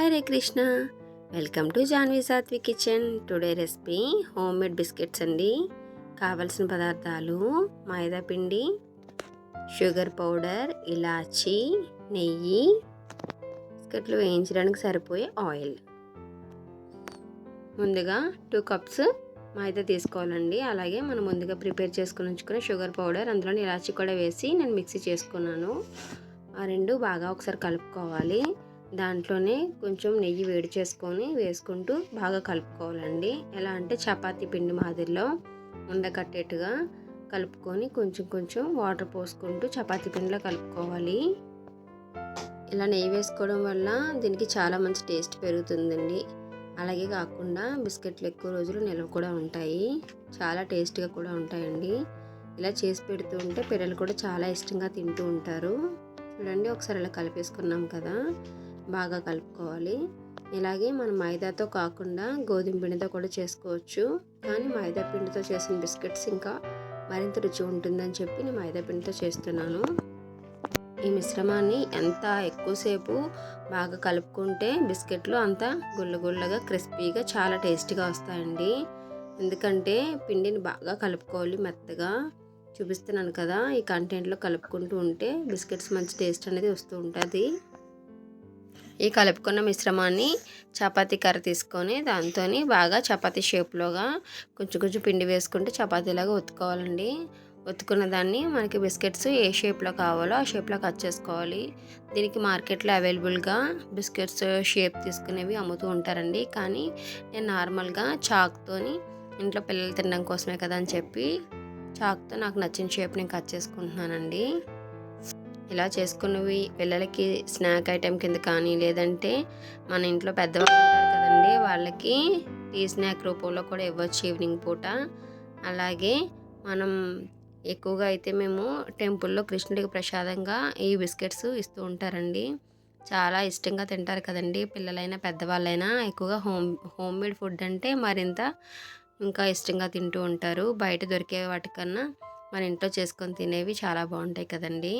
Hare Krishna welcome to Janvi Satvi kitchen today recipe home made biscuits అండి. కావలసిన పదార్థాలు మైదా పిండి షుగర్ పౌడర్ ఇలాచి నెయ్యి బిస్కెట్లు వేయించడానికి సరిపోయే ఆయిల్ ముందుగా టూ కప్స్ మైదా తీసుకోవాలండి. అలాగే మనం ముందుగా ప్రిపేర్ చేసుకుని ఉంచుకున్న షుగర్ పౌడర్ అందులో ఇలాచి కూడా వేసి నేను మిక్సీ చేసుకున్నాను. ఆ రెండు బాగా ఒకసారి కలుపుకోవాలి. దాంట్లోనే కొంచెం నెయ్యి వేడి చేసుకొని వేసుకుంటూ బాగా కలుపుకోవాలండి. ఎలా అంటే చపాతీ పిండి మాదిరిలో ఉండకట్టేట్టుగా కలుపుకొని కొంచెం కొంచెం వాటర్ పోసుకుంటూ చపాతీ పిండిలో కలుపుకోవాలి. ఇలా నెయ్యి వేసుకోవడం వల్ల దీనికి చాలా మంచి టేస్ట్ పెరుగుతుందండి. అలాగే కాకుండా బిస్కెట్లు ఎక్కువ రోజులు నిల్వ కూడా ఉంటాయి. చాలా టేస్ట్గా కూడా ఉంటాయండి. ఇలా చేసి పెడుతూ ఉంటే పిల్లలు కూడా చాలా ఇష్టంగా తింటూ ఉంటారు. చూడండి ఒకసారి ఇలా కలిపేసుకున్నాం కదా. బాగా కలుపుకోవాలి. ఇలాగే మనం మైదాతో కాకుండా గోధుమ పిండితో కూడా చేసుకోవచ్చు. కానీ మైదా పిండితో చేసిన బిస్కెట్స్ ఇంకా మరింత రుచి ఉంటుందని చెప్పి నేను మైదా పిండితో చేస్తున్నాను. ఈ మిశ్రమాన్ని ఎంత ఎక్కువసేపు బాగా కలుపుకుంటే బిస్కెట్లు అంత గుల్లగుల్లగా క్రిస్పీగా చాలా టేస్టీగా వస్తాయండి. ఎందుకంటే పిండిని బాగా కలుపుకోవాలి మెత్తగా. చూపిస్తున్నాను కదా ఈ కంటెంట్లో కలుపుకుంటూ ఉంటే బిస్కెట్స్ మంచి టేస్ట్ అనేది వస్తూ ఉంటుంది. ఈ కలుపుకున్న మిశ్రమాన్ని చపాతీ కర్ర తీసుకొని దాంతో బాగా చపాతీ షేప్లోగా కొంచెం కొంచెం పిండి వేసుకుంటే చపాతీలాగా ఒత్తుకోవాలండి. ఒత్తుకున్న దాన్ని మనకి బిస్కెట్స్ ఏ షేప్లో కావాలో ఆ షేప్లో కట్ చేసుకోవాలి. దీనికి మార్కెట్లో అవైలబుల్గా బిస్కెట్స్ షేప్ తీసుకునేవి అమ్ముతూ ఉంటారండి. కానీ నేను నార్మల్గా చాక్తోని ఇంట్లో పిల్లలు తినడం కోసమే కదా అని చెప్పి చాక్తో నాకు నచ్చిన షేప్ నేను కట్ చేసుకుంటున్నానండి. ఇలా చేసుకున్నవి పిల్లలకి స్నాక్ ఐటెం కింద కానీ లేదంటే మన ఇంట్లో పెద్దవాళ్ళు ఉంటారు కదండి వాళ్ళకి టీ స్నాక్ రూపంలో కూడా ఇవ్వచ్చు ఈవినింగ్ పూట. అలాగే మనం ఎక్కువగా అయితే మేము టెంపుల్లో కృష్ణుడికి ప్రసాదంగా ఈ బిస్కెట్స్ ఇస్తూ ఉంటారండి. చాలా ఇష్టంగా తింటారు కదండి పిల్లలైనా పెద్దవాళ్ళైనా. ఎక్కువగా హోమ్ హోమ్ మేడ్ ఫుడ్ అంటే మరింత ఇంకా ఇష్టంగా తింటూ ఉంటారు. బయట దొరికే వాటికన్నా మన ఇంట్లో చేసుకొని తినేవి చాలా బాగుంటాయి కదండీ.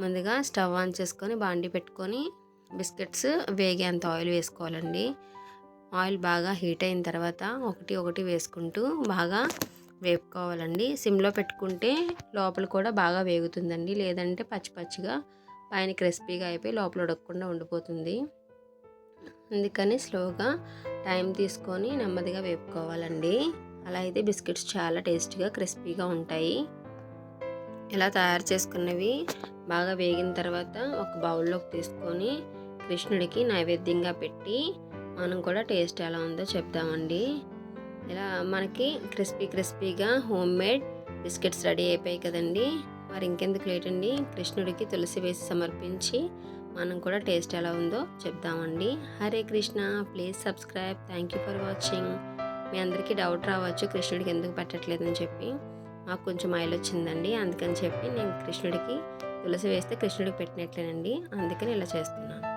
ముందుగా స్టవ్ ఆన్ చేసుకొని బాండి పెట్టుకొని బిస్కెట్స్ వేగేంత ఆయిల్ వేసుకోవాలండి. ఆయిల్ బాగా హీట్ అయిన తర్వాత ఒకటి ఒకటి వేసుకుంటూ బాగా వేపుకోవాలండి. సిమ్లో పెట్టుకుంటే లోపల కూడా బాగా వేగుతుందండి. లేదంటే పచ్చి పచ్చిగా పైన క్రిస్పీగా అయిపోయి లోపల ఉడకకుండా ఉండిపోతుంది. అందుకని స్లోగా టైం తీసుకొని నెమ్మదిగా వేపుకోవాలండి. అలా అయితే బిస్కెట్స్ చాలా టేస్టీగా క్రిస్పీగా ఉంటాయి. ఇలా తయారు చేసుకున్నవి బాగా వేగిన తర్వాత ఒక బౌల్లోకి తీసుకొని కృష్ణుడికి నైవేద్యంగా పెట్టి మనం కూడా టేస్ట్ ఎలా ఉందో చెప్దామండి. ఇలా మనకి క్రిస్పీ క్రిస్పీగా హోమ్ మేడ్ బిస్కెట్స్ రెడీ అయిపోయాయి కదండి. మరి ఇంకెందుకు లేట్ అండి? కృష్ణుడికి తులసి వేసి సమర్పించి మనం కూడా టేస్ట్ ఎలా ఉందో చెప్దామండి. Hare Krishna please subscribe. Thank you for watching. మీ అందరికీ డౌట్ రావచ్చు కృష్ణుడికి ఎందుకు పెట్టట్లేదని చెప్పి. మాకు కొంచెం ఆయిల్ వచ్చిందండి. అందుకని చెప్పి నేను కృష్ణుడికి తులసి వేస్తే కృష్ణుడికి పెట్టినట్లేనండి. అందుకని ఇలా చేస్తున్నాను.